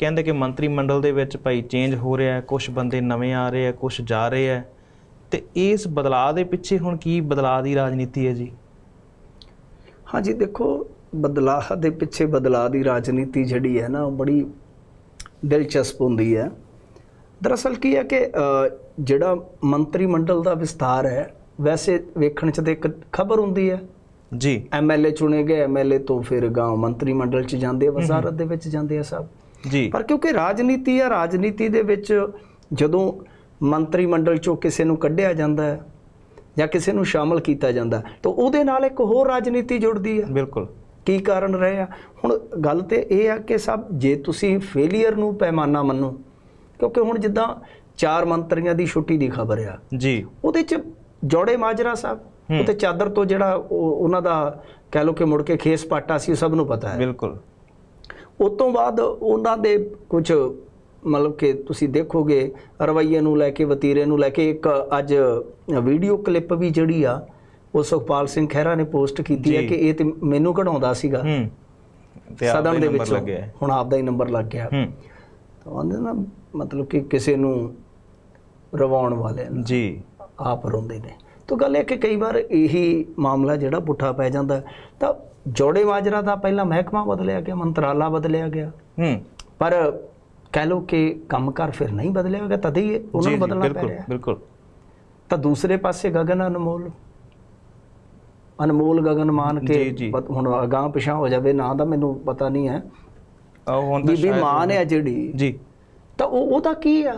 ਕਹਿੰਦੇ ਕਿ ਮੰਤਰੀ ਮੰਡਲ ਦੇ ਵਿੱਚ ਭਾਈ ਚੇਂਜ ਹੋ ਰਿਹਾ ਹੈ ਕੁਝ ਬੰਦੇ ਨਵੇਂ ਆ ਰਹੇ ਆ ਕੁਝ ਜਾ ਰਹੇ ਆ ਤੇ ਇਸ ਬਦਲਾਅ ਦੇ ਪਿੱਛੇ ਹੁਣ ਕੀ ਬਦਲਾਅ ਦੀ ਰਾਜਨੀਤੀ ਹੈ ਜੀ? ਹਾਂਜੀ ਦੇਖੋ ਬਦਲਾਅ ਦੇ ਪਿੱਛੇ ਬਦਲਾਅ ਦੀ ਰਾਜਨੀਤੀ ਜਿਹੜੀ ਹੈ ਨਾ ਉਹ ਬੜੀ ਦਿਲਚਸਪ ਹੁੰਦੀ ਹੈ। ਦਰਅਸਲ ਕੀ ਹੈ ਕਿ ਜਿਹੜਾ ਮੰਤਰੀ ਮੰਡਲ ਦਾ ਵਿਸਤਾਰ ਹੈ ਵੈਸੇ ਵੇਖਣ 'ਚ ਤੇ ਇੱਕ ਖਬਰ ਹੁੰਦੀ ਹੈ। ਜੀ। ਐਮਐਲਏ ਚੁਣੇ ਗਏ ਐਮਐਲਏ ਤੋਂ ਫਿਰ ਗਾਂਵ ਮੰਤਰੀ ਮੰਡਲ 'ਚ ਜਾਂਦੇ ਆ ਵਜ਼ਾਰਤ ਦੇ ਵਿੱਚ ਜਾਂਦੇ ਆ ਸਭ। ਜੀ। ਪਰ ਕਿਉਂਕਿ ਰਾਜਨੀਤੀ ਆ ਰਾਜਨੀਤੀ ਦੇ ਵਿੱਚ ਜਦੋਂ ਮੰਤਰੀ ਮੰਡਲ 'ਚੋਂ ਕਿਸੇ ਨੂੰ ਕੱਢਿਆ ਜਾਂਦਾ ਹੈ ਜਾਂ ਕਿਸੇ ਨੂੰ ਸ਼ਾਮਲ ਕੀਤਾ ਜਾਂਦਾ ਤਾਂ ਉਹਦੇ ਨਾਲ ਇੱਕ ਹੋਰ ਰਾਜਨੀਤੀ ਜੁੜਦੀ ਹੈ ਬਿਲਕੁਲ। ਕੀ ਕਾਰਨ ਰਹੇ ਆ? ਹੁਣ ਗੱਲ ਤੇ ਇਹ ਆ ਕਿ ਸਭ ਜੇ ਤੁਸੀਂ ਫੇਲਿਅਰ ਨੂੰ ਪੈਮਾਨਾ ਮੰਨੋ ਕਿਉਂਕਿ ਹੁਣ ਜਿੱਦਾਂ ਚਾਰ ਮੰਤਰੀਆਂ ਦੀ ਛੁੱਟੀ ਦੀ ਖਬਰ ਆ। ਜੀ। ਉਹਦੇ ਚ ਜੋੜੇ ਮਾਜਰਾ ਸਾਹਿਬ ਉਹ ਤੇ ਚਾਦਰ ਤੋਂ ਜਿਹੜਾ ਉਹ- ਉਹਨਾਂ ਦਾ ਕਹਿ ਲੋ ਕਿ ਮੁੜ ਕੇ ਖੇਸ ਪਾਟਾ ਸੀ ਸਭ ਨੂੰ ਪਤਾ ਹੈ। ਬਿਲਕੁਲ। ਉਸ ਤੋਂ ਬਾਅਦ ਉਹਨਾਂ ਦੇ ਕੁਝ ਮਤਲਬ ਕਿ ਤੁਸੀਂ ਦੇਖੋਗੇ ਰਵਈਏ ਨੂੰ ਲੈ ਕੇ ਵਤੀਰੇ ਨੂੰ ਲੈ ਕੇ ਇੱਕ ਅੱਜ ਵੀਡੀਓ ਕਲਿੱਪ ਵੀ ਜਿਹੜੀ ਆ ਉਹ ਸੁਖਪਾਲ ਸਿੰਘ ਖਹਿਰਾ ਨੇ ਪੋਸਟ ਕੀਤੀ ਹੈ। ਕਿ ਇਹ ਤੇ ਮੈਨੂੰ ਕਢਾਉਂਦਾ ਸੀਗਾ। ਹੂੰ। ਸਦਨ ਦੇ ਵਿੱਚ। ਹੁਣ ਆਪਦਾ ਹੀ ਨੰਬਰ ਲੱਗ ਗਿਆ। ਹੂੰ। ਤਾਂ ਉਹਦੇ ਨਾ ਮਤਲਬ ਕਿ ਕਿਸੇ ਨੂੰ ਰਵਾਉਣ ਵਾਲੇ ਨੂੰ ਜੀ। ਆਪ ਰੋਂਦੇ ਨੇ। ਤਾਂ ਗੱਲ ਇਹ ਕਿ ਕਈ ਵਾਰ ਇਹੀ ਮਾਮਲਾ ਜਿਹੜਾ ਪੁੱਠਾ ਪੈ ਜਾਂਦਾ ਤਾਂ ਜੋੜੇ ਮਾਜਰਾ ਦਾ ਪਹਿਲਾਂ ਮਹਿਕਮਾ ਬਦਲਿਆ ਗਿਆ ਮੰਤਰਾਲਾ ਬਦਲਿਆ ਗਿਆ। ਹੂੰ। ਪਰ ਕਹਿ ਲੋ ਕਿ ਕੰਮਕਾਰ ਫਿਰ ਨਹੀਂ ਬਦਲਿਆ ਗਿਆ ਤਦ ਹੀ ਉਹਨਾਂ ਨੂੰ ਬਦਲਣਾ ਪੈ ਰਿਹਾ। ਬਿਲਕੁਲ। ਤਾਂ ਦੂਸਰੇ ਪਾਸੇ ਗਗਨ ਅਨਮੋਲ। ਅਨਮੋਲ ਗਗਨ ਮਾਨ ਕੇ ਹੁਣ ਅਗਾਹ ਪਿਛਾਂ ਹੋ ਜਾਵੇ ਨਾਂ ਦਾ ਮੈਨੂੰ ਪਤਾ ਨਹੀਂ ਹੈ। ਹੁਣ ਤਾਂ ਬੀਬੀ ਸ਼ਾਇਦ- ਮਾਨ ਹੈ ਜਿਹੜੀ। ਜੀ। ਤਾਂ ਉਹ ਉਹਦਾ ਕੀ ਆ?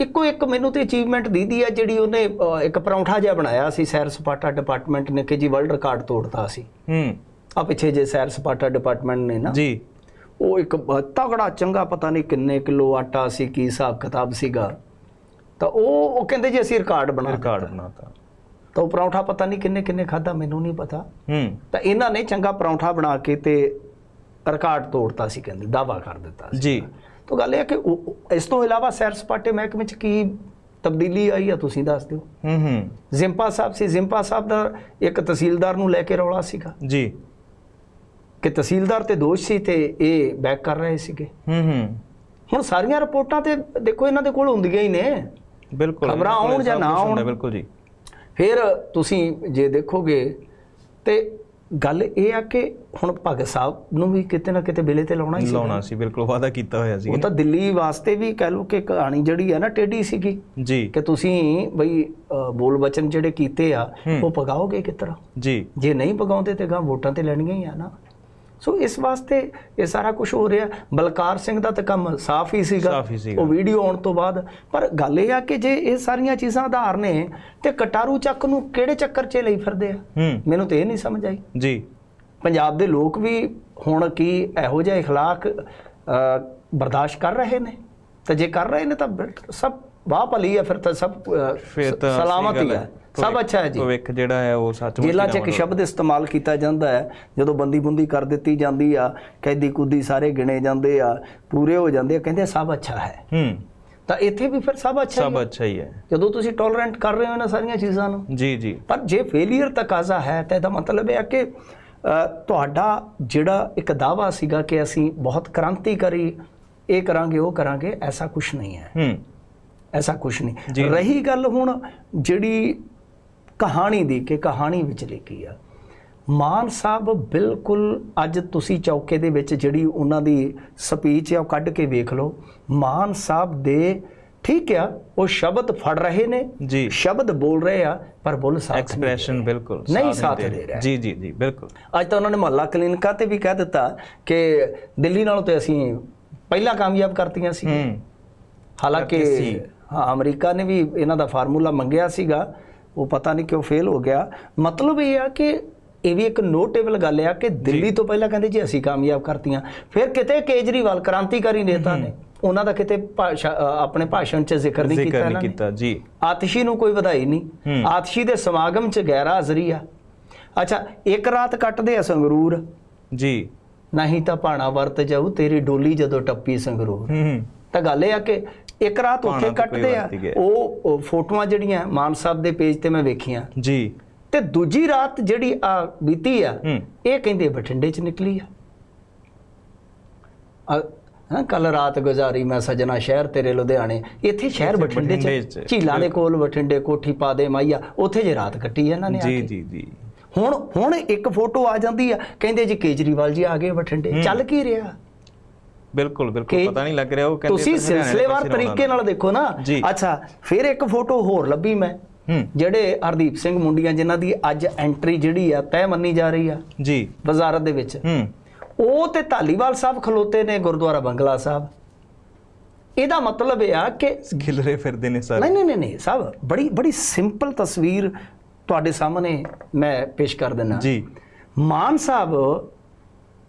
ਇੱਕੋ ਇੱਕ ਮੈਨੂੰ ਤੇ ਅਚੀਵਮੈਂਟ ਦੀਦੀ ਆ ਜਿਹੜੀ ਉਹਨੇ ਇੱਕ ਪਰੌਂਠਾ ਜਿਹਾ ਬਣਾਇਆ ਸੀ ਸੈਰ ਸਪਾਟਾ ਡਿਪਾਰਟਮੈਂਟ ਨੇ ਕਿ ਜੀ ਵਰਲਡ ਰਿਕਾਰਡ ਤੋੜਤਾ ਸੀ। ਹੂੰ। ਆ ਪਿੱਛੇ ਜੇ ਸੈਰ ਸਪਾਟਾ ਡਿਪਾਰਟਮੈਂਟ ਨੇ ਨਾ ਜੀ। ਉਹ ਇੱਕ ਤਗੜਾ ਚੰਗਾ ਪਤਾ ਨਹੀਂ ਕਿੰਨੇ ਕਿਲੋ ਆਟਾ ਸੀ ਕੀ ਹਿਸਾਬ ਕਿਤਾਬ ਸੀਗਾ। ਤਾਂ ਉਹ ਉਹ ਕਹਿੰਦੇ ਜੀ ਅਸੀਂ ਰਿਕਾਰਡ ਬਣਾ ਰਿਕਾਰਡ। ਬਣਾਤਾ। ਤਾਂ ਉਹ ਪਰੌਂਠਾ ਪਤਾ ਨਹੀਂ ਕਿੰਨੇ ਕਿੰਨੇ ਖਾਦਾ ਮੈਨੂੰ ਨਹੀਂ ਪਤਾ। ਹੂੰ। ਤਾਂ ਇਹਨਾਂ ਨੇ ਚੰਗਾ ਪਰੌਂਠਾ ਬਣਾ ਕੇ ਤੇ ਰਿਕਾਰਡ ਤੋੜਤਾ ਸੀ ਕਹਿੰਦੇ ਦਾਵਾ ਕਰ ਦਿੱਤਾ ਸੀ। ਜੀ। ਤਾਂ ਗੱਲ ਇਹ ਹੈ ਕਿ ਇਸ ਤੋਂ ਇਲਾਵਾ ਸੈਰ ਸਪਾਟੇ ਮਹਿਕਮੇ ਚ ਕੀ ਤਬਦੀਲੀ ਆਈ ਆ ਤੁਸੀਂ ਦੱਸ ਦਿਓ। ਹੂੰ ਹੂੰ। ਜ਼ਿੰਪਾ ਸਾਹਿਬ ਸੀ ਜ਼ਿੰਪਾ ਸਾਹਿਬ ਦਾ ਇੱਕ ਤਹਿਸੀਲਦਾਰ ਨੂੰ ਲੈ ਕੇ ਰੌਲਾ ਸੀਗਾ। ਜੀ। ਕਿ ਤਹਿਸੀਲਦਾਰ ਤੇ ਦੋਸ਼ ਸੀ ਤੇ ਇਹ ਬੈਕ ਕਰ ਰਹੇ ਸੀਗੇ। ਹੂੰ ਹੂੰ। ਹੁਣ ਸਾਰੀਆਂ ਰਿਪੋਰਟਾਂ ਤੇ ਦੇਖੋ ਇਹਨਾਂ ਦੇ ਕੋਲ ਹੁੰਦੀਆਂ ਹੀ ਨੇ। ਬਿਲਕੁਲ ਖਬਰਾਂ ਆਉਣ ਜਾਂ ਨਾ ਆਉਣ। ਬਿਲਕੁਲ ਜੀ। ਫਿਰ ਤੁਸੀਂ ਜੇ ਦੇਖੋਗੇ ਤੇ ਗੱਲ ਇਹ ਆ ਕਿ ਹੁਣ ਭਗਤ ਸਾਹਿਬ ਨੂੰ ਵੀ ਕਿਤੇ ਨਾ ਕਿਤੇ ਬਿਲੇ ਤੇ ਲਾਉਣਾ ਹੀ ਸੀ ਲਾਉਣਾ ਸੀ ਬਿਲਕੁਲ ਵਾਅਦਾ ਕੀਤਾ ਹੋਇਆ ਸੀ। ਉਹ ਤਾਂ ਦਿੱਲੀ ਵਾਸਤੇ ਵੀ ਕਹਿ ਲਓ ਕਿ ਕਹਾਣੀ ਜਿਹੜੀ ਹੈ ਨਾ ਟੇਢੀ ਸੀਗੀ। ਜੀ। ਕਿ ਤੁਸੀਂ ਬਈ ਬੋਲ ਬਚਨ ਜਿਹੜੇ ਕੀਤੇ ਆ ਉਹ ਪਗਾਓਗੇ ਕਿਸ ਤਰ੍ਹਾਂ ਜੀ। ਜੇ ਨਹੀਂ ਪਗਾਉਂਦੇ ਤੇ ਗਾਂ ਵੋਟਾਂ ਤੇ ਲੈਣੀਆਂ ਹੀ ਆ ਨਾ। ਸੋ ਇਸ ਵਾਸਤੇ ਇਹ ਸਾਰਾ ਕੁਝ ਹੋ ਰਿਹਾ ਬਲਕਾਰ ਸਿੰਘ ਦਾ ਤਾਂ ਕੰਮ ਸਾਫ਼ ਹੀ ਸੀਗਾ ਸਾਫ਼ ਹੀ ਸੀਗਾ। ਉਹ ਵੀਡੀਓ ਆਉਣ ਤੋਂ ਬਾਅਦ ਪਰ ਗੱਲ ਇਹ ਆ ਕਿ ਜੇ ਇਹ ਸਾਰੀਆਂ ਚੀਜ਼ਾਂ ਆਧਾਰ ਨੇ ਤੇ ਕਟਾਰੂ ਚੱਕ ਨੂੰ ਕਿਹੜੇ ਚੱਕਰ 'ਚ ਲਈ ਫਿਰਦੇ ਆ ਹੂੰ ਮੈਨੂੰ ਤੇ ਇਹ ਨਹੀਂ ਸਮਝ ਆਈ ਜੀ ਪੰਜਾਬ ਦੇ ਲੋਕ ਵੀ ਹੁਣ ਕੀ ਇਹੋ ਜਿਹਾ اخلاق ਅ, ਬਰਦਾਸ਼ਤ ਕਰ ਰਹੇ ਨੇ ਤੇ ਜੇ ਕਰ ਰਹੇ ਨੇ ਤਾਂ ਬਿਲ- ਸਭ ਵਾਹ ਭਲੀ ਹੈ ਫਿਰ ਤਾਂ ਸਭ ਅ, ਫਿਰ ਤਾਂ ਸਹੀ ਸਲਾਮਤ ਗੱਲ ਹੀ ਹੈ ਸਭ ਅੱਛਾ ਹੈ ਜੀ। ਭਵਿੱਖ ਜਿਹੜਾ ਹੈ ਉਹ ਸੱਚ ਜੇਲਾਂ 'ਚ ਇੱਕ ਸ਼ਬਦ ਇਸਤੇਮਾਲ ਕੀਤਾ ਜਾਂਦਾ ਹੈ। ਜਦੋਂ ਬੰਦੀ ਬੁੰਦੀ ਕਰ ਦਿੱਤੀ ਜਾਂਦੀ ਆ ਕੈਦੀ ਕੁੱਦੀ ਸਾਰੇ ਗਿਣੇ ਜਾਂਦੇ ਆ ਪੂਰੇ ਹੋ ਜਾਂਦੇ ਆ ਕਹਿੰਦੇ ਸਭ ਅੱਛਾ ਹੈ। ਹੂੰ। ਤਾਂ ਇੱਥੇ ਵੀ ਫਿਰ ਸਭ ਅੱਛਾ ਹੀ ਸਭ ਅੱਛਾ ਹੀ ਹੈ। ਜਦੋਂ ਤੁਸੀਂ ਟੋਲਰੈਂਟ ਕਰ ਰਹੇ ਹੋ ਇਹਨਾਂ ਸਾਰੀਆਂ ਚੀਜ਼ਾਂ ਨੂੰ। ਜੀ ਜੀ। ਪਰ ਜੇ ਫੇਲਿਅਰ ਤਕਾਜ਼ਾ ਹੈ ਤਾਂ ਇਹਦਾ ਮਤਲਬ ਇਹ ਹੈ ਕਿ ਤੁਹਾਡਾ ਜਿਹੜਾ ਇੱਕ ਦਾਵਾ ਸੀਗਾ ਕਿ ਅਸੀਂ ਬਹੁਤ ਕ੍ਰਾਂਤੀਕਾਰੀ ਇਹ ਕਰਾਂਗੇ ਉਹ ਕਰਾਂਗੇ ਐਸਾ ਕੁਝ ਨਹੀਂ ਹੈ। ਹੂੰ। ਐਸਾ ਕੁਝ। ਨਹੀਂ। ਰਹੀ ਗੱਲ ਹੁਣ ਜਿਹੜੀ ਕਹਾਣੀ ਦੀ ਕਿ ਕਹਾਣੀ ਵਿੱਚ ਲਿਖੀ ਆ। ਮਾਨ ਸਾਹਿਬ ਬਿਲਕੁਲ ਅੱਜ ਤੁਸੀਂ ਚੌਕੇ ਦੇ ਵਿੱਚ ਜਿਹੜੀ ਉਹਨਾਂ ਦੀ ਸਪੀਚ ਆ ਉਹ ਕੱਢ ਕੇ ਵੇਖ ਲਓ। ਮਾਨ ਸਾਹਿਬ ਦੇ ਠੀਕ ਆ ਉਹ ਸ਼ਬਦ ਫੜ ਰਹੇ ਨੇ ਜੀ। ਸ਼ਬਦ ਬੋਲ ਰਹੇ ਆ ਪਰ ਬੋਲ ਸਾਥ ਐਕਸਪ੍ਰੈਸ਼ਨ ਬਿਲਕੁਲ ਨਹੀਂ ਸਾਥ ਦੇ ਰਿਹਾ। ਜੀ ਜੀ ਜੀ ਬਿਲਕੁਲ। ਅੱਜ ਤਾਂ ਉਹਨਾਂ ਨੇ ਮੁਹੱਲਾ ਕਲੀਨਿਕਾਂ ਤੇ ਵੀ ਕਹਿ ਦਿੱਤਾ ਕਿ ਦਿੱਲੀ ਨਾਲੋਂ ਤੇ ਅਸੀਂ ਪਹਿਲਾਂ ਕਾਮਯਾਬ ਕਰਤੀਆਂ ਸੀ। ਹਾਲਾਂਕਿ। ਹਾਂ ਅਮਰੀਕਾ ਨੇ ਵੀ ਇਹਨਾਂ ਦਾ ਫਾਰਮੂਲਾ ਮੰਗਿਆ ਸੀਗਾ। ਉਹ ਪਤਾ ਨਹੀਂ ਕਿਉਂ ਫੇਲ ਹੋ ਗਿਆ। ਮਤਲਬ ਇਹ ਆ ਕਿ ਇਹ ਵੀ ਇੱਕ ਨੋਟੇਬਲ ਗੱਲ ਆ ਕਿ ਦਿੱਲੀ ਤੋਂ ਪਹਿਲਾਂ ਕਹਿੰਦੇ ਜੀ ਅਸੀਂ ਕਾਮਯਾਬ ਕਰਤੀਆਂ। ਫਿਰ ਕਿਤੇ ਕੇਜਰੀਵਾਲ ਕ੍ਰਾਂਤੀਕਾਰੀ ਨੇਤਾ ਨੇ ਉਹਨਾਂ ਦਾ ਕਿਤੇ ਆਪਣੇ ਭਾਸ਼ਣ 'ਚ ਜ਼ਿਕਰ ਨਹੀਂ ਕੀਤਾ ਨੇ। ਕੀਤਾ ਜੀ। ਆਤਸ਼ੀ ਨੂੰ ਕੋਈ ਵਧਾਈ ਨਹੀਂ। ਆਤਸ਼ੀ ਦੇ ਸਮਾਗਮ 'ਚ ਗੈਰ ਹਾਜ਼ਰੀ ਆ। ਅੱਛਾ ਇੱਕ ਰਾਤ ਕੱਟਦੇ ਆ ਸੰਗਰੂਰ। ਜੀ। ਨਹੀਂ ਤਾਂ ਭਾਣਾ ਵਰਤ ਜਾਊ ਤੇਰੀ ਡੋਲੀ ਜਦੋਂ ਟੱਪੀ ਸੰਗਰੂਰ। ਤਾਂ ਗੱਲ ਇਹ ਆ ਕਿ ਇੱਕ ਰਾਤ ਉੱਥੇ ਕੱਟਦੇ ਆ। ਉਹ ਫੋਟੋਆਂ ਜਿਹੜੀਆਂ ਮਾਨ ਸਾਹਿਬ ਦੇ ਪੇਜ ਤੇ ਮੈਂ ਵੇਖੀਆਂ। ਜੀ। ਤੇ ਦੂਜੀ ਰਾਤ ਜਿਹੜੀ ਆ ਬੀਤੀ ਆ ਇਹ ਕਹਿੰਦੇ ਬਠਿੰਡੇ ਚ ਨਿਕਲੀ ਆ। ਹਾਂ ਕੱਲ ਰਾਤ ਗੁਜ਼ਾਰੀ ਮੈਂ ਸਜਣਾ ਸ਼ਹਿਰ ਤੇਰੇ ਲੁਧਿਆਣੇ। ਇੱਥੇ ਸ਼ਹਿਰ ਬਠਿੰਡੇ ਚ ਝੀਲਾਂ ਦੇ ਕੋਲ ਬਠਿੰਡੇ ਕੋਠੀ ਪਾ ਦੇ ਮਾਈਆ ਉੱਥੇ ਜੇ ਰਾਤ ਕੱਟੀ ਇਹਨਾਂ ਨੇ ਆ ਜੀ। ਜੀ ਜੀ। ਹੁਣ ਹੁਣ ਇੱਕ ਫੋਟੋ ਆ ਜਾਂਦੀ ਆ। ਕਹਿੰਦੇ ਜੀ ਕੇਜਰੀਵਾਲ ਜੀ ਆ ਗਏ ਬਠਿੰਡੇ। ਚੱਲ ਕੀ ਰਿਹਾ? ਬਿਲਕੁਲ ਬਿਲਕੁਲ ਪਤਾ ਨਹੀਂ ਲੱਗ ਰਿਹਾ ਉਹ ਕਹਿੰਦੇ ਤੁਸੀਂ ਤਾਂ ਸਿਲਸਿਲੇਵਾਰ ਤਰੀਕੇ ਨਾਲ। ਦੇਖੋ ਨਾ। ਅੱਛਾ ਫਿਰ ਇੱਕ ਫੋਟੋ ਹੋਰ ਲੱਭੀ ਮੈਂ। ਜਿਹੜੇ ਹਰਦੀਪ ਸਿੰਘ ਮੁੰਡੀਆਂ ਜਿਨ੍ਹਾਂ ਦੀ ਅੱਜ ਐਂਟਰੀ ਜਿਹੜੀ ਆ ਤੈਅ ਮੰਨੀ ਜਾ ਰਹੀ ਆ ਜੀ। ਵਜ਼ਾਰਤ ਦੇ ਵਿੱਚ। ਉਹ ਤੇ ਧਾਲੀਵਾਲ ਸਾਹਿਬ ਖਲੋਤੇ ਨੇ ਗੁਰਦੁਆਰਾ ਬੰਗਲਾ ਸਾਹਿਬ। ਇਹਦਾ ਮਤਲਬ ਇਹ ਆ ਕਿ ਖਿਲਰੇ ਫਿਰਦੇ ਨੇ ਸਰ। ਨਹੀਂ ਨਹੀਂ ਨਹੀਂ ਨਹੀਂ ਸਾਹਿਬ ਬੜੀ ਬੜੀ ਸਿੰਪਲ ਤਸਵੀਰ ਤੁਹਾਡੇ ਸਾਹਮਣੇ ਮੈਂ ਪੇਸ਼ ਕਰ ਦਿੰਦਾ। ਜੀ। ਮਾਨ ਸਾਹਿਬ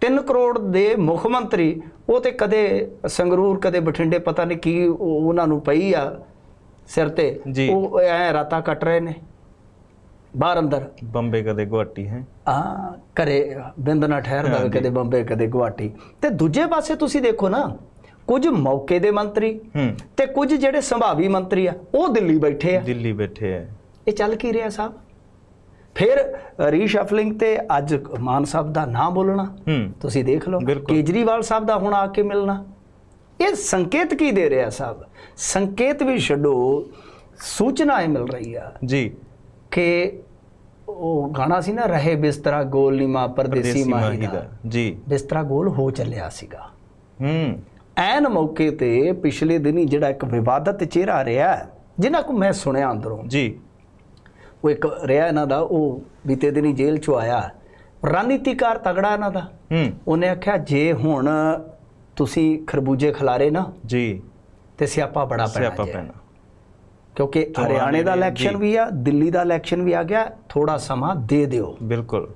3 ਕਰੋੜ ਦੇ ਮੁੱਖ ਮੰਤਰੀ ਉਹ ਤੇ ਕਦੇ ਸੰਗਰੂਰ ਕਦੇ ਬਠਿੰਡੇ ਪਤਾ ਨਹੀਂ ਕੀ ਉਹ- ਉਹਨਾਂ ਨੂੰ ਪਈ ਆ ਸਿਰ ਤੇ। ਉਹ ਐ ਰਾਤਾਂ ਕੱਟ ਰਹੇ ਨੇ। ਬਾਹਰ ਅੰਦਰ। ਬੰਬੇ ਕਦੇ ਗੁਹਾਟੀ ਹੈ? ਆ ਘਰੇ ਬਿੰਦ ਨਾ ਠਹਿਰਦਾ ਕਦੇ ਬੰਬੇ ਕਦੇ ਗੁਹਾਟੀ। ਤੇ ਦੂਜੇ ਪਾਸੇ ਤੁਸੀਂ ਦੇਖੋ ਨਾ ਕੁਝ ਮੌਕੇ ਦੇ ਮੰਤਰੀ ਤੇ ਕੁਝ ਜਿਹੜੇ ਸੰਭਾਵੀ ਮੰਤਰੀ ਆ ਉਹ ਦਿੱਲੀ ਬੈਠੇ ਆ। ਦਿੱਲੀ ਬੈਠੇ ਹੈ ਇਹ ਚੱਲ ਕੀ ਰਿਹਾ ਸਾਹਿਬ? ਫਿਰ ਰੀਸ਼ਫਲਿੰਗ ਤੇ ਅੱਜ ਮਾਨ ਸਾਹਿਬ ਦਾ ਨਾਂ ਬੋਲਣਾ। ਤੁਸੀਂ ਦੇਖ ਲਓ। ਕੇਜਰੀਵਾਲ ਸਾਹਿਬ ਦਾ ਹੁਣ ਆ ਕੇ ਮਿਲਣਾ। ਇਹ ਸੰਕੇਤ ਕੀ ਦੇ ਰਿਹਾ ਸਾਹਿਬ? ਸੰਕੇਤ ਵੀ ਛੱਡੋ ਸੂਚਨਾ ਇਹ ਮਿਲ ਰਹੀ ਆ ਜੀ। ਕਿ ਉਹ ਗਾਣਾ ਸੀ ਨਾ ਰਹੇ ਬਿਸਤਰਾ ਗੋਲ ਨੀਮਾ ਪਰਦੇਸੀ ਪਰਦੇਸੀ ਮਾਹੀ ਦਾ। ਜੀ। ਬਿਸਤਰਾ ਗੋਲ ਹੋ ਚੱਲਿਆ ਸੀਗਾ। ਹੂੰ। ਐਨ ਮੌਕੇ ਤੇ ਪਿਛਲੇ ਦਿਨੀ ਜਿਹੜਾ ਇੱਕ ਵਿਵਾਦਤ ਚਿਹਰਾ ਰਿਹਾ ਜਿਨ੍ਹਾਂ ਕੋ ਮੈਂ ਸੁਣਿਆ ਅੰਦਰੋਂ ਜੀ। ਉਹ ਇੱਕ ਰਿਹਾ ਇਹਨਾਂ ਦਾ ਉਹ ਬੀਤੇ ਦਿਨੀ ਜੇਲ੍ਹ ਚੋਂ ਆਇਆ। ਰਣਨੀਤੀਕਾਰ ਤਗੜਾ ਇਹਨਾਂ ਦਾ। ਹੂੰ। ਉਹਨੇ ਆਖਿਆ ਜੇ ਹੁਣ ਤੁਸੀਂ ਖਰਬੂਜੇ ਖਿਲਾਰੇ ਨਾ ਜੀ। ਤੇ ਸਿਆਪਾ ਬੜਾ ਪੈਣਾ ਸਿਆਪਾ। ਪੈਣਾ। ਕਿਉਂਕਿ ਹਰਿਆਣੇ ਦਾ ਇਲੈਕਸ਼ਨ। ਵੀ ਆ ਦਿੱਲੀ ਦਾ ਇਲੈਕਸ਼ਨ ਵੀ ਆ ਗਿਆ ਥੋੜਾ ਸਮਾਂ ਦੇ ਦਿਓ। ਬਿਲਕੁਲ।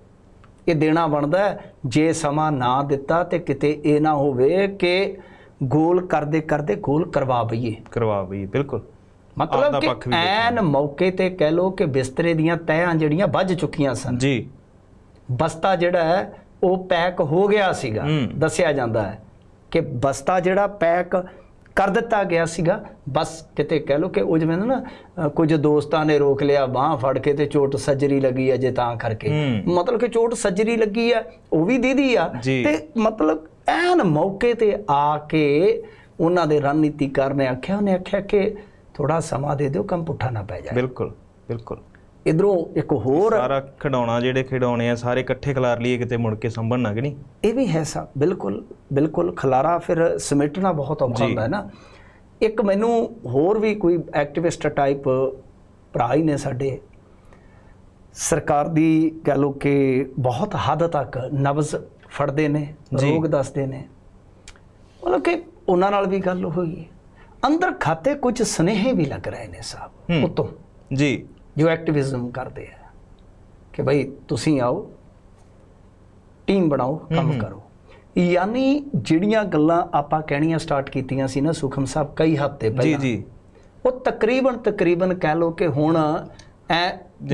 ਇਹ ਦੇਣਾ ਬਣਦਾ। ਜੇ ਸਮਾਂ ਨਾ ਦਿੱਤਾ ਤੇ ਕਿਤੇ ਇਹ ਨਾ ਹੋਵੇ ਕਿ ਗੋਲ ਕਰਦੇ ਕਰਦੇ ਗੋਲ ਕਰਵਾ ਬਈਏ। ਕਰਵਾ ਬਈ ਬਿਲਕੁਲ। ਮਤਲਬ ਕਿ ਐਨ ਮੌਕੇ ਤੇ ਕਹਿ ਲੋ ਕਿ ਬਿਸਤਰੇ ਦੀਆਂ ਤਹਿਆਂ ਜਿਹੜੀਆਂ ਵੱਜ ਚੁੱਕੀਆਂ ਸਨ। ਜੀ। ਬਸਤਾ ਜਿਹੜਾ ਹੈ ਉਹ ਪੈਕ ਹੋ ਗਿਆ ਸੀਗਾ। ਦੱਸਿਆ ਜਾਂਦਾ ਹੈ ਕਿ ਬਸਤਾ ਜਿਹੜਾ ਪੈਕ ਕਰ ਦਿੱਤਾ ਗਿਆ ਸੀਗਾ। ਬਸ ਕਿਤੇ ਕਹਿ ਲੋ ਕਿ ਉਹ ਜਿਵੇਂ ਨਾ ਕੁਝ ਦੋਸਤਾਂ ਨੇ ਰੋਕ ਲਿਆ ਬਾਹ ਫੜ ਕੇ ਤੇ ਚੋਟ ਸੱਜਰੀ ਲੱਗੀ ਹੈ ਜੇ ਤਾਂ ਕਰਕੇ। ਮਤਲਬ ਕਿ ਚੋਟ ਸੱਜਰੀ ਲੱਗੀ ਹੈ ਉਹ ਵੀ ਦੀਦੀ ਆ। ਤੇ ਮਤਲਬ ਐਨ ਮੌਕੇ ਤੇ ਆ ਕੇ ਉਹਨਾਂ ਦੇ ਰਣਨੀਤੀਕਾਰ ਨੇ ਆਖਿਆ ਉਹਨੇ ਆਖਿਆ ਕਿ ਥੋੜਾ ਸਮਾਂ ਦੇ ਦਿਓ ਕੰਮ ਪੁੱਠਾ ਨਾ ਪੈ ਜਾਏ। ਬਿਲਕੁਲ ਬਿਲਕੁਲ। ਇਧਰੋਂ ਇੱਕ ਹੋਰ ਸਾਰਾ ਖਿਡੌਣਾ ਜਿਹੜੇ ਖਿਡੌਣੇ ਆ ਸਾਰੇ ਇਕੱਠੇ ਖਿਲਾਰ ਲਈਏ ਕਿਤੇ ਮੁੜ ਕੇ ਸੰਭਣ ਨਾ ਕਿ ਨਹੀਂ? ਇਹ ਵੀ ਹੈ ਸਾ ਬਿਲਕੁਲ ਬਿਲਕੁਲ ਖਲਾਰਾ ਫਿਰ ਸਮੇਟਣਾ ਬਹੁਤ ਔਖਾ। ਹੁੰਦਾ ਹੈ ਨਾ। ਇੱਕ ਮੈਨੂੰ ਹੋਰ ਵੀ ਕੋਈ ਐਕਟਿਵਿਸਟ ਟਾਈਪ ਭਰਾ ਹੀ ਨੇ ਸਾਡੇ। ਸਰਕਾਰ ਦੀ ਕਹਿ ਲੋ ਕਿ ਬਹੁਤ ਹੱਦ ਤੱਕ ਨਬਜ਼ ਫੜਦੇ ਨੇ। ਰੋਗ ਦੱਸਦੇ ਨੇ। ਮਤਲਬ ਕਿ ਉਹਨਾਂ ਨਾਲ ਵੀ ਗੱਲ ਹੋਈ। ਅੰਦਰ ਖਾਤੇ ਕੁਝ ਸੁਨੇਹੇ ਵੀ ਲੱਗ ਰਹੇ ਨੇ। ਸਾਹਿਬ ਉਤੋਂ। ਜੀ। ਜੋ ਐਕਟਿਵਿਜ਼ਮ ਕਰਦੇ ਆ। ਕਿ ਭਾਈ ਤੁਸੀਂ ਆਓ ਟੀਮ ਬਣਾਓ ਕੰਮ। ਕਰੋ। ਯਾਨੀ ਜਿਹੜੀਆਂ ਗੱਲਾਂ ਆਪਾਂ ਕਹਿਣੀਆਂ ਸਟਾਰਟ ਕੀਤੀਆਂ ਸੀ ਨਾ ਸੁਖਮ ਸਾਹਿਬ ਕਈ ਹਫ਼ਤੇ ਜੀ ਪਹਿਲਾਂ ਜੀ। ਉਹ ਤਕਰੀਬਨ ਤਕਰੀਬਨ ਕਹਿ ਲਓ ਕਿ ਹੁਣ ਐ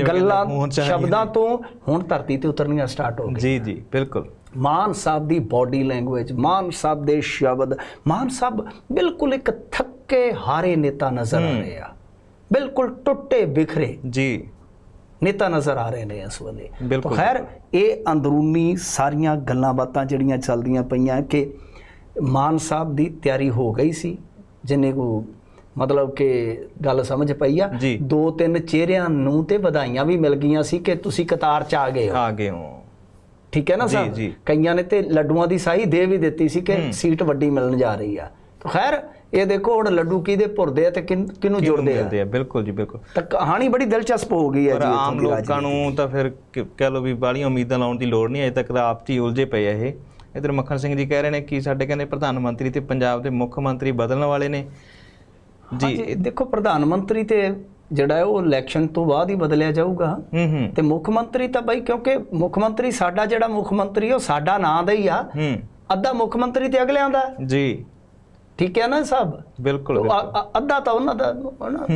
ਗੱਲਾਂ ਸ਼ਬਦਾਂ ਤੋਂ ਹੁਣ ਧਰਤੀ ਤੇ ਉਤਰਨੀਆਂ ਸਟਾਰਟ ਹੋ ਗਈਆਂ। ਜੀ ਜੀ ਬਿਲਕੁਲ। ਮਾਨ ਸਾਹਿਬ ਦੀ ਬਾਡੀ ਲੈਂਗੁਏਜ ਮਾਨ ਸਾਹਿਬ ਦੇ ਸ਼ਬਦ ਮਾਨ ਸਾਹਿਬ ਬਿਲਕੁਲ ਇੱਕ ਥੱਕੇ ਹਾਰੇ ਨੇਤਾ ਨਜ਼ਰ ਆ। ਰਹੇ ਆ ਬਿਲਕੁਲ ਟੁੱਟੇ ਬਿਖਰੇ ਜੀ ਨੇਤਾ ਨਜ਼ਰ ਆ ਰਹੇ ਨੇ ਇਸ ਵੇਲੇ ਬਿਲਕੁਲ, ਤਾਂ ਖੈਰ ਇਹ ਅੰਦਰੂਨੀ ਸਾਰੀਆਂ ਗੱਲਾਂ ਬਾਤਾਂ ਜਿਹੜੀਆਂ ਚੱਲਦੀਆਂ ਪਈਆਂ ਕਿ ਮਾਨ ਸਾਹਿਬ ਦੀ ਤਿਆਰੀ ਹੋ ਗਈ ਸੀ ਜਿੰਨੇ ਕੋ ਮਤਲਬ ਕਿ ਗੱਲ ਸਮਝ ਪਈ ਆ। ਦੋ ਤਿੰਨ ਚਿਹਰਿਆਂ ਨੂੰ ਤੇ ਵਧਾਈਆਂ ਵੀ ਮਿਲ ਗਈਆਂ ਸੀ ਕਿ ਤੁਸੀਂ ਕਤਾਰ ਚ ਆ ਗਏ ਹੋ ਆ ਗਏ ਹੋ ਠੀਕ ਹੈ ਨਾ ਸਾਹਿਬ। ਕਈਆਂ ਨੇ ਤੇ ਲੱਡੂਆਂ ਦੀ ਸਾਈ ਦੇ ਵੀ ਦਿੱਤੀ ਸੀ ਕਿ। ਸੀਟ ਵੱਡੀ ਮਿਲਣ ਜਾ ਰਹੀ ਆ ਤਾਂ ਖੈਰ ਇਹ ਦੇਖੋ ਹੁਣ ਲੱਡੂ ਕਿਹਦੇ ਭੁਰਦੇ ਆ ਤੇ ਕਿਹਨੂੰ ਜੁੜਦੇ ਆ? ਬਿਲਕੁਲ ਜੀ ਬਿਲਕੁਲ। ਤਾਂ ਕਹਾਣੀ ਬੜੀ ਦਿਲਚਸਪ ਹੋ ਗਈ ਹੈ ਜੀ ਆਮ ਲੋਕਾਂ। ਨੂੰ ਤਾਂ ਫਿਰ ਕਹਿ ਲਓ ਵੀ ਬਾਲੀਆਂ ਉਮੀਦਾਂ ਲਾਉਣ ਦੀ ਲੋੜ ਨਹੀਂ ਅਜੇ ਤੱਕ ਤਾਂ ਆਪ ਹੀ ਉਲਝੇ ਪਏ ਆ ਇਹ। ਇਧਰ ਮੱਖਣ ਸਿੰਘ ਜੀ ਕਹਿ ਰਹੇ ਨੇ ਕਿ ਸਾਡੇ ਕਹਿੰਦੇ ਪ੍ਰਧਾਨ ਮੰਤਰੀ ਤੇ ਪੰਜਾਬ ਦੇ ਮੁੱਖ ਮੰਤਰੀ ਬਦਲਣ ਵਾਲੇ ਨੇ। ਜੀ। ਦੇਖੋ ਪ੍ਰਧਾਨ ਮੰਤਰੀ ਤੇ ਜਿਹੜਾ ਉਹ ਇਲੈਕਸ਼ਨ ਤੋਂ ਬਾਅਦ ਹੀ ਬਦਲਿਆ ਜਾਊਗਾ। ਹੂੰ ਹੂੰ। ਤੇ ਮੁੱਖ ਮੰਤਰੀ ਤਾਂ ਬਾਈ ਕਿਉਂਕਿ ਮੁੱਖ ਮੰਤਰੀ ਸਾਡਾ ਜਿਹੜਾ ਮੁੱਖ ਮੰਤਰੀ ਉਹ ਸਾਡਾ ਨਾਂ ਦਾ ਹੀ ਆ। ਹੂੰ। ਅੱਧਾ ਮੁੱਖ ਮੰਤਰੀ ਤੇ ਅਗਲਿਆਂ ਦਾ। ਜੀ। ਠੀਕ ਹੈ ਨਾ ਸਭ ਬਿਲਕੁਲ ਅੱਧਾ ਤਾਂ ਉਹਨਾਂ ਦਾ ਹਨਾ।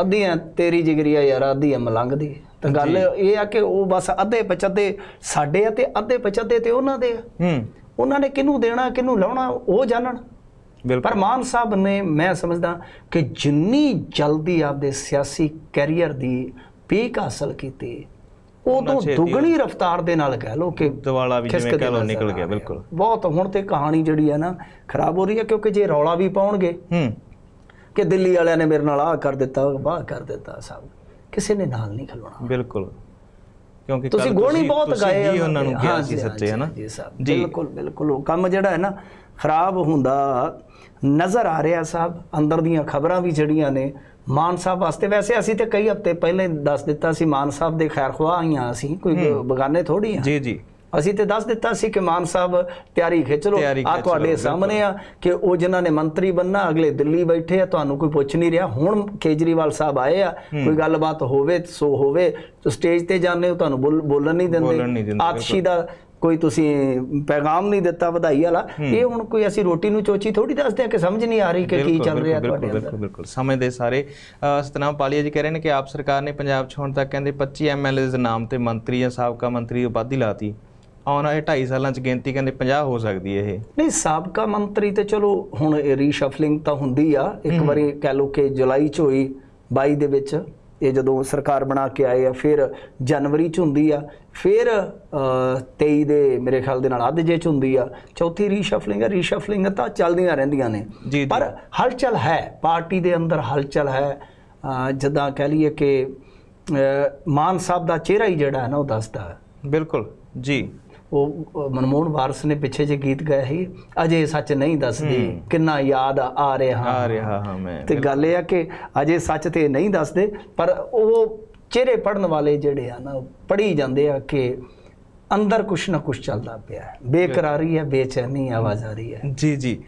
ਅੱਧੀ ਆ ਤੇਰੀ ਜਿਗਰੀ ਆ ਯਾਰ ਅੱਧੀ ਆ ਮਲੰਗ ਦੀ ਤਾਂ ਗੱਲ ਇਹ ਆ ਕਿ ਉਹ ਬਸ ਅੱਧੇ ਪਚੱਦੇ ਸਾਡੇ ਆ ਤੇ ਅੱਧੇ ਪਚੱਦੇ ਤੇ ਉਹਨਾਂ ਦੇ ਆ। ਹੂੰ। ਉਹਨਾਂ ਨੇ ਕਿਹਨੂੰ ਦੇਣਾ ਕਿਹਨੂੰ ਲਾਉਣਾ ਉਹ ਜਾਣਨ। ਪਰ ਮਾਨ ਸਾਹਿਬ ਨੇ ਮੈਂ ਸਮਝਦਾ ਕਿ ਜਿੰਨੀ ਜਲਦੀ ਆਪਦੇ ਸਿਆਸੀ ਕੈਰੀਅਰ ਦੀ ਪੀਕ ਹਾਸਲ ਕੀਤੀ ਛੇਤੀ ਦੁੱਗਣੀ ਰਫ਼ਤਾਰ ਦੇ ਨਾਲ ਕਹਿ ਲਓ ਕਿ ਦਿਵਾਲਾ ਵੀ ਜਿਵੇਂ ਕਹ ਲੋ ਨਿਕਲ ਗਿਆ। ਬਿਲਕੁਲ। ਬਹੁਤ ਹੁਣ ਤੇ ਕਹਾਣੀ ਜਿਹੜੀ ਹੈ ਨਾ ਖਰਾਬ ਹੋ ਰਹੀ ਹੈ ਕਿਉਂਕਿ ਜੇ ਰੌਲਾ ਵੀ ਪਾਉਣਗੇ। ਹੂੰ। ਕਿ ਦਿੱਲੀ ਵਾਲਿਆਂ ਨੇ ਮੇਰੇ ਨਾਲ ਆਹ ਕਰ ਦਿੱਤਾ ਵਾਹ ਕਰ ਦਿੱਤਾ ਸਭ। ਕਿਸੇ ਨੇ ਨਾਲ ਨਹੀਂ ਖਲੋਣਾ। ਬਿਲਕੁਲ। ਕਿਉਂਕਿ ਤੁਸੀਂ ਗੋਣੀ ਬਹੁਤ ਤੁਸੀਂ ਗਾਏ ਆ। ਉਹਨਾਂ ਨੂੰ। ਕਿਹਾ ਸੀ ਸੱਚੇ ਹੈ ਨਾ ਜੀ। ਬਿਲਕੁਲ ਬਿਲਕੁਲ। ਉਹ ਕੰਮ ਜਿਹੜਾ ਹੈ ਨਾ ਖਰਾਬ ਹੁੰਦਾ ਨਜ਼ਰ ਆ ਰਿਹਾ ਸਾਹਿਬ ਅੰਦਰ ਦੀਆਂ ਖਬਰਾਂ ਵੀ ਜਿਹੜੀਆਂ ਨੇ ਮਾਨ ਸਾਹਿਬ ਵਾਸਤੇ ਵੈਸੇ ਅਸੀਂ ਤੇ ਕਈ ਹਫ਼ਤੇ ਪਹਿਲਾਂ ਦੱਸ ਦਿੱਤਾ ਸੀ ਮਾਨ ਸਾਹਿਬ ਦੇ ਖੈਰ ਹੀ ਹਾਂ ਅਸੀਂ ਕੋਈ ਬਗਾਨੇ ਥੋੜੀ ਆ। ਜੀ ਜੀ। ਅਸੀਂ ਤੇ ਦੱਸ ਦਿੱਤਾ ਸੀ ਕਿ ਮਾਨ ਸਾਹਿਬ ਤਿਆਰੀ ਖਿੱਚ ਲਓ ਆ ਤੁਹਾਡੇ ਸਾਹਮਣੇ ਆ ਕਿ ਉਹ ਜਿਨ੍ਹਾਂ ਨੇ ਮੰਤਰੀ ਬੰਨਾ ਅਗਲੇ ਦਿੱਲੀ ਬੈਠੇ ਆ ਤੁਹਾਨੂੰ ਕੋਈ ਪੁੱਛ ਨਹੀਂ ਰਿਹਾ। ਹੁਣ ਕੇਜਰੀਵਾਲ ਸਾਹਿਬ ਆਏ ਆ ਕੋਈ ਗੱਲਬਾਤ ਹੋਵੇ ਸੋ ਹੋਵੇ ਸਟੇਜ ਤੇ ਜਾਂਦੇ ਹੋ ਤੁਹਾਨੂੰ ਬੋਲ- ਬੋਲਣ ਨਹੀਂ ਦਿੰਦੇ, ਆਤਸ਼ੀ ਦਾ ਕੋਈ ਤੁਸੀਂ ਪੈਗਾਮ ਨਹੀਂ ਦਿੱਤਾ ਵਧਾਈ ਵਾਲਾ ਇਹ ਹੁਣ ਕੋਈ ਅਸੀਂ ਰੋਟੀ ਨੂੰ ਚੋਚੀ ਥੋੜੀ ਦੱਸਦੇ ਆ ਕਿ ਸਮਝ ਨਹੀਂ ਆ ਰਹੀ ਕਿ ਕੀ ਚੱਲ ਰਿਹਾ ਤੁਹਾਡੇ ਅੰਦਰ? ਬਿਲਕੁਲ। ਬਿਲਕੁਲ ਸਮਝਦੇ ਸਾਰੇ। ਸਤਨਾਮ ਪਾਲੀਆ ਜੀ ਕਹਿ ਰਹੇ ਨੇ ਕਿ ਆਪ ਸਰਕਾਰ ਨੇ ਪੰਜਾਬ 'ਚ ਹੁਣ ਤੱਕ ਕਹਿੰਦੇ 25 ਐਮਐਲਏ ਦੇ ਨਾਮ ਤੇ ਮੰਤਰੀ ਜਾਂ ਸਾਬਕਾ ਮੰਤਰੀ ਉਪਾਧੀ ਲਾਤੀ। ਆਉਣ ਵਾਲੇ 2.5 ਸਾਲਾਂ 'ਚ ਗਿਣਤੀ ਕਹਿੰਦੇ 50 ਹੋ ਸਕਦੀ ਹੈ ਇਹ। ਨਹੀਂ ਸਾਬਕਾ ਮੰਤਰੀ ਤੇ ਚਲੋ ਹੁਣ ਰੀਸ਼ਫਲਿੰਗ ਤਾਂ ਹੁੰਦੀ ਆ। ਇੱਕ ਵਾਰੀ ਕਹਿ ਲਓ ਕਿ ਜੁਲਾਈ ਚ ਹੋਈ 22 ਦੇ ਵਿੱਚ। ਇਹ ਜਦੋਂ ਸਰਕਾਰ ਬਣਾ ਕੇ ਆਏ ਆ ਫਿਰ ਜਨਵਰੀ ਚ ਹੁੰਦੀ ਆ ਫਿਰ ਅ, 23 ਦੇ ਮੇਰੇ ਖਿਆਲ ਦੇ ਨਾਲ ਅੱਧ ਜੇ ਚ ਹੁੰਦੀ ਆ ਚੌਥੀ ਰੀਸ਼ਫਲਿੰਗ ਆ ਰੀਸ਼ਫਲਿੰਗ ਤਾਂ ਚੱਲਦੀਆਂ ਰਹਿੰਦੀਆਂ ਨੇ ਪਰ ਹਲਚਲ ਹੈ ਪਾਰਟੀ ਦੇ ਅੰਦਰ ਹਲਚਲ ਹੈ ਜਿੱਦਾਂ ਕਹਿ ਲਈਏ ਕਿ ਮਾਨ ਸਾਹਿਬ ਦਾ ਚਿਹਰਾ ਹੀ ਜਿਹੜਾ ਹੈ ਨਾ ਉਹ ਦੱਸਦਾ ਬਿਲਕੁਲ ਜੀ। ਉਹ ਮਨਮੋਹਨ ਵਾਰਸ ਨੇ ਪਿੱਛੇ ਜੇ ਗੀਤ ਗਾਇਆ ਸੀ ਅਜੇ ਸੱਚ ਨਹੀਂ ਦੱਸਦੀ ਕਿੰਨਾ ਯਾਦ ਆ ਰਿਹਾ ਆ ਰਿਹਾ ਹਾਂ ਮੈਂ ਤੇ ਗੱਲ ਇਹ ਆ ਕਿ ਅਜੇ ਸੱਚ ਤੇ ਨਹੀਂ ਦੱਸਦੇ ਪਰ ਉਹ ਚਿਹਰੇ ਪੜਨ ਵਾਲੇ ਜਿਹੜੇ ਆ ਨਾ ਪੜੀ ਜਾਂਦੇ ਆ ਕਿ ਅੰਦਰ ਕੁਛ ਨਾ ਕੁਛ ਚੱਲਦਾ ਪਿਆ ਹੈ। ਬੇਕਰਾਰੀ ਹੈ ਬੇਚੈਨੀ ਆਵਾਜ਼ ਆ ਰਹੀ ਹੈ। ਜੀ ਜੀ।